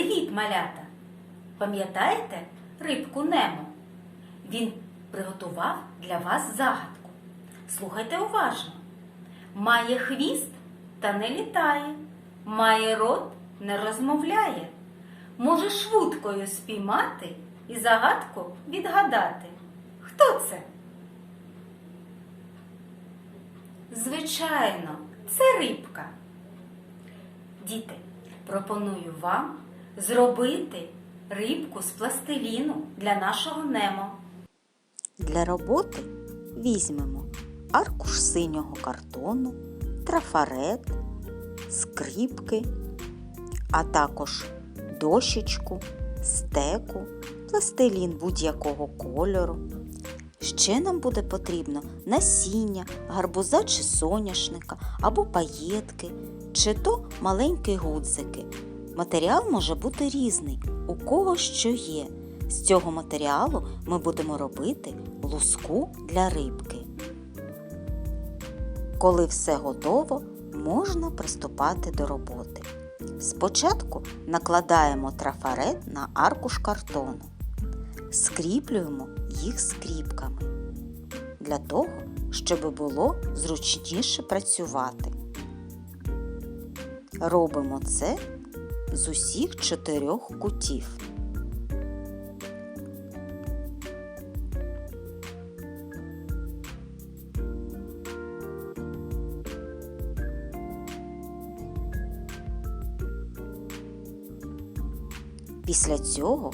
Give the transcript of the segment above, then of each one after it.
Привіт, малята! Пам'ятаєте рибку Немо? Він приготував для вас загадку. Слухайте уважно. Має хвіст та не літає, має рот не розмовляє. Може швидкою спіймати і загадку відгадати. Хто це? Звичайно, це рибка. Діти, пропоную вам зробити рибку з пластиліну для нашого Немо. Для роботи візьмемо аркуш синього картону, трафарет, скріпки, а також дощечку, стеку, пластилін будь-якого кольору. Ще нам буде потрібно насіння, гарбуза чи соняшника або паєтки, чи то маленькі гудзики. Матеріал може бути різний, у кого що є. З цього матеріалу ми будемо робити луску для рибки. Коли все готово, можна приступати до роботи. Спочатку накладаємо трафарет на аркуш картону, скріплюємо їх скріпками для того, щоб було зручніше працювати. Робимо це з усіх чотирьох кутів. Після цього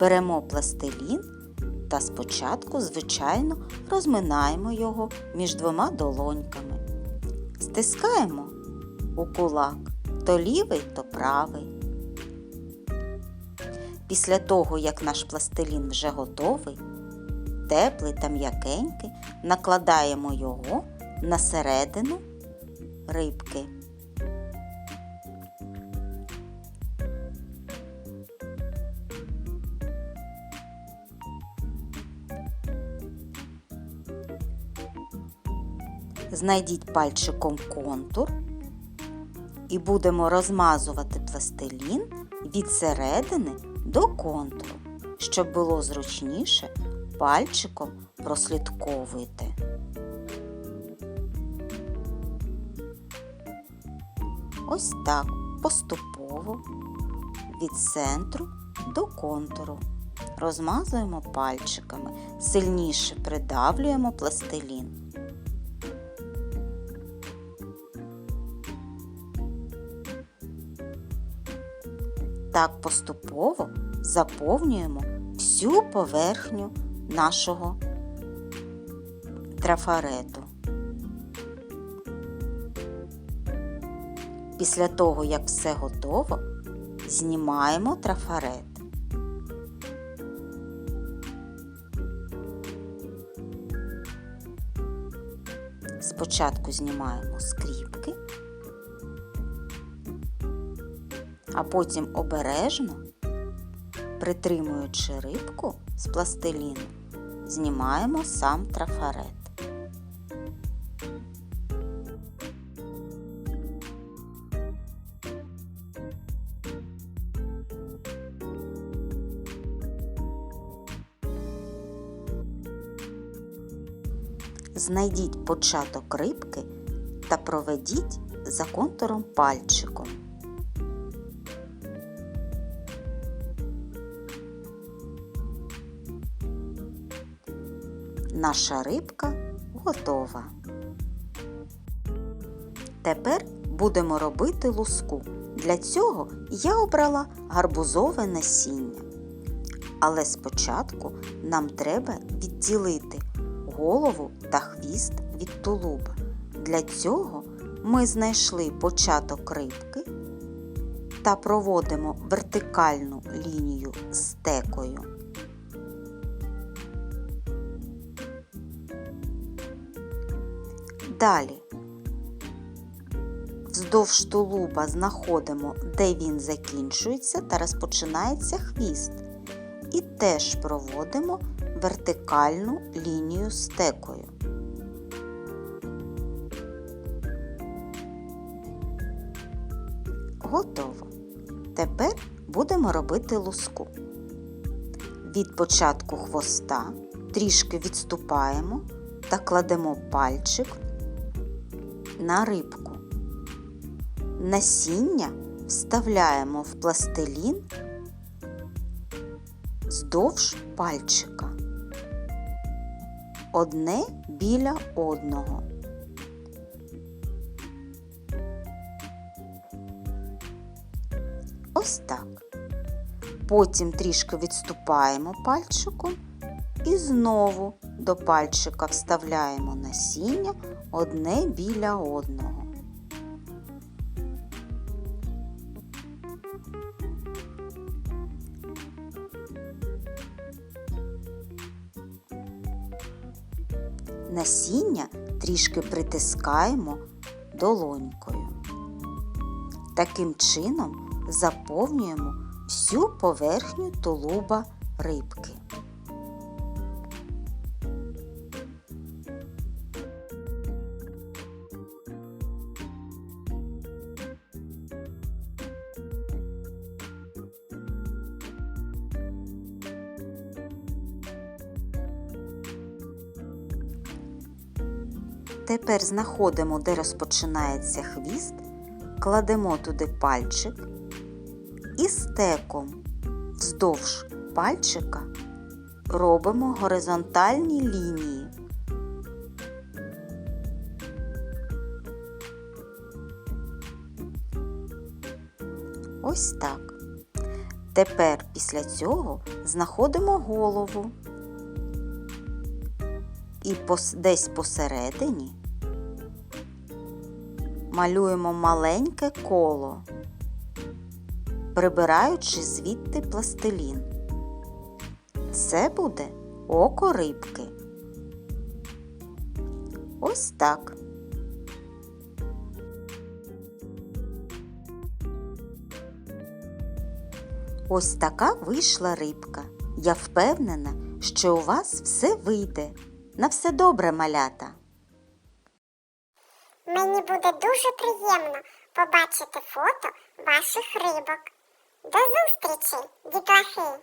беремо пластилін та спочатку, звичайно, розминаємо його між двома долоньками. Стискаємо у кулак то лівий, то правий. Після того, як наш пластилін вже готовий, теплий та м'якенький, накладаємо його на середину рибки. Знайдіть пальчиком контур і будемо розмазувати пластилін від середини до контуру, щоб було зручніше пальчиком прослідковуйте. Ось так поступово від центру до контуру. Розмазуємо пальчиками, сильніше придавлюємо пластилін. Так поступово заповнюємо всю поверхню нашого трафарету. Після того, як все готово, знімаємо трафарет. Спочатку знімаємо скріпки, а потім обережно, притримуючи рибку з пластиліну, знімаємо сам трафарет. Знайдіть початок рибки та проведіть за контуром пальчиком. Наша рибка готова. Тепер будемо робити луску. Для цього я обрала гарбузове насіння. Але спочатку нам треба відділити голову та хвіст від тулуба. Для цього ми знайшли початок рибки та проводимо вертикальну лінію стекою. Далі вздовж тулуба знаходимо, де він закінчується та розпочинається хвіст. І теж проводимо вертикальну лінію стекою. Готово. Тепер будемо робити луску. Від початку хвоста трішки відступаємо та кладемо пальчик на рибку. Насіння вставляємо в пластилін вздовж пальчика. Одне біля одного. Ось так. Потім трішки відступаємо пальчиком і знову до пальчика вставляємо насіння одне біля одного. Насіння трішки притискаємо долонькою. Таким чином заповнюємо всю поверхню тулуба рибки. Тепер знаходимо, де розпочинається хвіст, кладемо туди пальчик і стеком вздовж пальчика робимо горизонтальні лінії. Ось так. Тепер після цього знаходимо голову і десь посередині малюємо маленьке коло, прибираючи звідти пластилін. Це буде око рибки. Ось так. Ось така вийшла рибка. Я впевнена, що у вас все вийде. На все добре, малята. Мені буде дуже приємно побачити фото ваших рибок. До зустрічі, дітлахи!